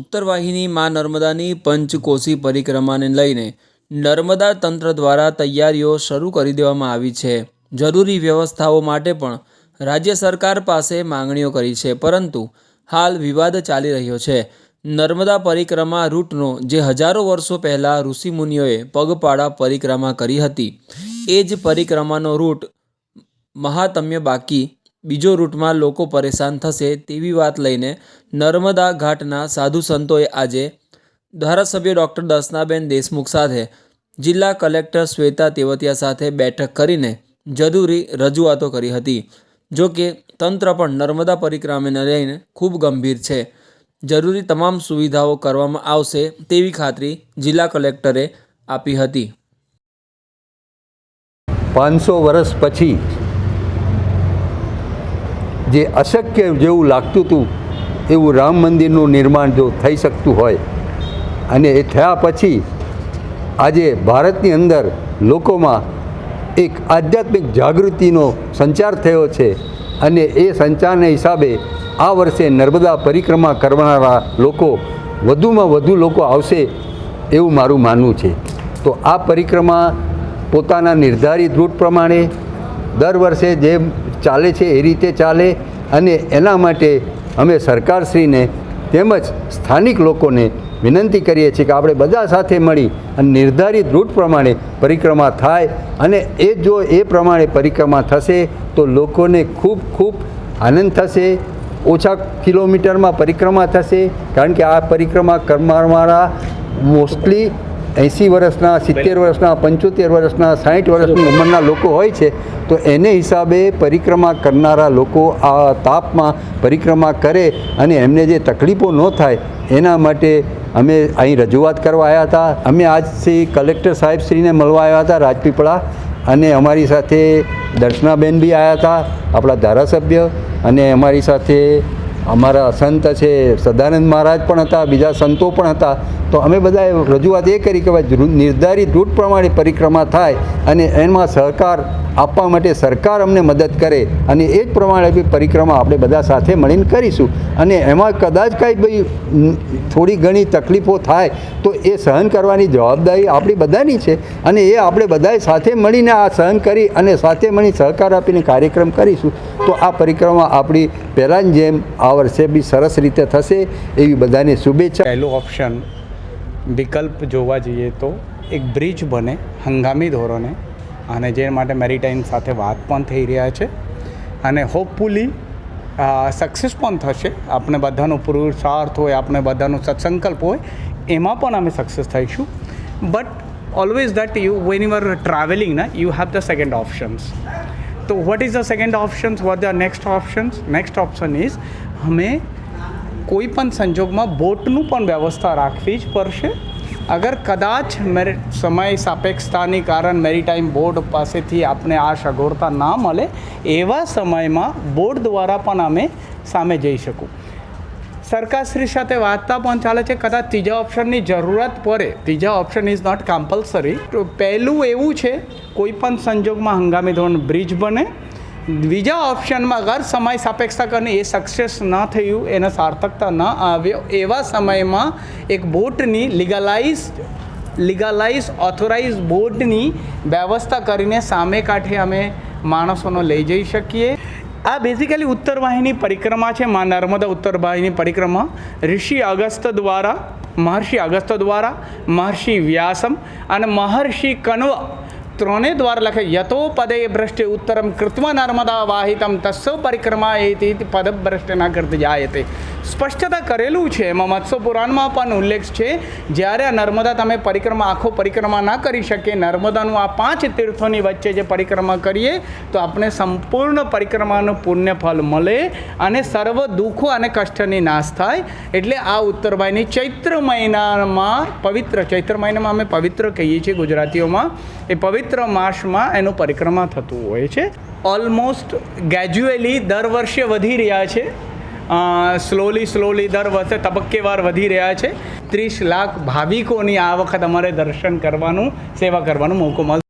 ઉત્તર વાહિની માં નર્મદાની પંચકોશી પરિક્રમાને લઈને નર્મદા તંત્ર દ્વારા તૈયારીઓ શરૂ કરી દેવામાં આવી છે. જરૂરી વ્યવસ્થાઓ માટે પણ રાજ્ય સરકાર પાસે માંગણીઓ કરી છે, પરંતુ હાલ વિવાદ ચાલી રહ્યો છે. નર્મદા પરિક્રમા રૂટનો જે હજારો વર્ષો પહેલાં ઋષિમુનિઓએ પગપાળા પરિક્રમા કરી હતી, એ જ પરિક્રમાનો રૂટ મહાતમ્ય બાકી બીજો રૂટમાં લોકો પરેશાન થશે તેવી વાત લઈને નર્મદા ઘાટના સાધુ સંતોએ આજે ધારાસભ્ય ડૉક્ટર દર્શનાબેન દેશમુખ સાથે જિલ્લા કલેક્ટર શ્વેતા તેવતિયા સાથે બેઠક કરીને જરૂરી રજૂઆતો કરી હતી. જો કે તંત્ર પણ નર્મદા પરિક્રમાને લઈને ખૂબ ગંભીર છે. જરૂરી તમામ સુવિધાઓ કરવામાં આવશે તેવી ખાતરી જિલ્લા કલેક્ટરે આપી હતી. પાંચસો વર્ષ પછી જે અશક્ય જેવું લાગતું હતું, એવું રામ મંદિરનું નિર્માણ જો થઈ શકતું હોય અને એ થયા પછી આજે ભારતની અંદર લોકોમાં એક આધ્યાત્મિક જાગૃતિનો સંચાર થયો છે અને એ સંચારને હિસાબે આ વર્ષે નર્મદા પરિક્રમા કરનારા લોકો વધુમાં વધુ લોકો આવશે એવું મારું માનવું છે. તો આ પરિક્રમા પોતાના નિર્ધારિત રૂટ પ્રમાણે દર વર્ષે જેમ ચાલે છે, એ રીતે ચાલે અને એના માટે અમે સરકારશ્રીને તેમજ સ્થાનિક લોકોને વિનંતી કરીએ છીએ કે આપણે બધા સાથે મળી અને નિર્ધારિત રૂટ પ્રમાણે પરિક્રમા થાય અને એ જો એ પ્રમાણે પરિક્રમા થશે તો લોકોને ખૂબ ખૂબ આનંદ થશે, ઓછા કિલોમીટરમાં પરિક્રમા થશે. કારણ કે આ પરિક્રમા કરનારા મોસ્ટલી એંસી વર્ષના, સિત્તેર વર્ષના, પંચોતેર વર્ષના સાઠ વર્ષની ઉંમરના લોકો હોય છે, તો એને હિસાબે પરિક્રમા કરનારા લોકો આ તાપમાં પરિક્રમા કરે અને એમને જે તકલીફો ન થાય, એના માટે અમે અહીં રજૂઆત કરવા આવ્યા હતા. અમે આજથી કલેક્ટર સાહેબશ્રીને મળવા આવ્યા હતા રાજપીપળા અને અમારી સાથે દર્શનાબેન બી આવ્યા હતા, આપણા ધારાસભ્ય અને અમારી સાથે અમારા સંત છે, સદાનંદ મહારાજ પણ હતા, બીજા સંતો પણ હતા. તો અમે બધાએ રજૂઆત એ કરી કે ભાઈ, નિર્ધારિત રૂટ પ્રમાણે પરિક્રમા થાય અને એમાં સહકાર આપવા માટે સરકાર અમને મદદ કરે અને એ જ પ્રમાણે પરિક્રમા આપણે બધા સાથે મળીને કરીશું. અને એમાં કદાચ કાંઈ ભાઈ થોડી ઘણી તકલીફો થાય તો એ સહન કરવાની જવાબદારી આપણી બધાની છે. અને એ આપણે બધાએ સાથે મળીને આ સહન કરી અને સાથે મળી સહકાર આપીને કાર્યક્રમ કરીશું તો આ પરિક્રમા આપણી પહેલાંની જેમ આ વર્ષે બી સરસ રીતે થશે એવી બધાને શુભેચ્છા. પહેલો ઓપ્શન, વિકલ્પ જોવા જઈએ તો એક બ્રિજ બને હંગામી ધોરણે. અને જે માટે મેરીટાઈમ સાથે વાત પણ થઈ રહ્યા છે. અને હોપફુલી સક્સેસ પણ થશે. આપણે બધાનો પુરુષાર્થ હોય, આપણે બધાનો સત્સંકલ્પ હોય, એમાં પણ અમે સક્સેસ થઈશું. But always that you when you traveling ના you have the second options તો what is the second options what the next options next option is અમે કોઈ પણ સંજોગમાં બોટનું પણ વ્યવસ્થા રાખવી જ પડશે. અગર કદાચ મેરી સમય સાપેક્ષતાની કારણ મેરીટાઈમ બોર્ડ પાસેથી આપણે આ સગવડતા ના મળે, એવા સમયમાં બોર્ડ દ્વારા પણ અમે સામે જઈ શકું. સરકારશ્રી સાથે વાર્તા પણ ચાલે છે. કદાચ ત્રીજા ઓપ્શનની જરૂરત પડે. ત્રીજા ઓપ્શન ઇઝ નોટ કમ્પલસરી પહેલું એવું છે, કોઈ પણ સંજોગમાં હંગામી ધોરણ બ્રિજ બને બીજા ઓપ્શનમાં અગર સમય સાપેક્ષતા કરીને એ સક્સેસ ન થયું, એને સાર્થકતા ન આવ્યો, એવા સમયમાં એક બોટની લીગલાઇઝ લીગલાઇઝ ઓથોરાઇઝ બોટની વ્યવસ્થા કરીને સામે કાંઠે અમે માણસોનો લઈ જઈ શકીએ. આ બેઝિકલી ઉત્તર વાહિની પરિક્રમા છે, મા નર્મદા ઉત્તર વાહિની પરિક્રમા. ઋષિ અગસ્ત દ્વારા, મહર્ષિ અગસ્ત દ્વારા, મહર્ષિ વ્યાસમ અને મહર્ષિ કન્વ ત્રણેય દ્વારા લખે યતો પદે ભ્રષ્ટે ઉત્તરમ કૃત્વ નર્મદા વાહિતમ તસ્સો પરિક્રમા એ પદભ્રષ્ટ ના કરતી જાયતે સ્પષ્ટતા કરેલું છે. એમાં મત્સ્ય પુરાણમાં પણ ઉલ્લેખ છે. જ્યારે આ નર્મદા તમે પરિક્રમા, આખો પરિક્રમા ના કરી શકીએ, નર્મદાનું આ પાંચ તીર્થોની વચ્ચે જે પરિક્રમા કરીએ, તો આપણે સંપૂર્ણ પરિક્રમાનું પુણ્ય ફળ મળે અને સર્વ દુઃખો અને કષ્ટની નાશ થાય. એટલે આ ઉત્તરભાઈની ચૈત્ર મહિનામાં પવિત્ર, ચૈત્ર મહિનામાં અમે પવિત્ર કહીએ છીએ ગુજરાતીઓમાં, એ પવિત્ર માસમાં એનું પરિક્રમા થતું હોય છે. ઓલમોસ્ટ ગ્રેજ્યુઅલી દર વર્ષે વધી રહ્યા છે. સ્લોલી સ્લોલી દર વર્ષે તબક્કેવાર વધી રહ્યા છે. ત્રીસ લાખ ભાવિકોની આ વખત અમારે દર્શન કરવાનું, સેવા કરવાનો મોકો મળશે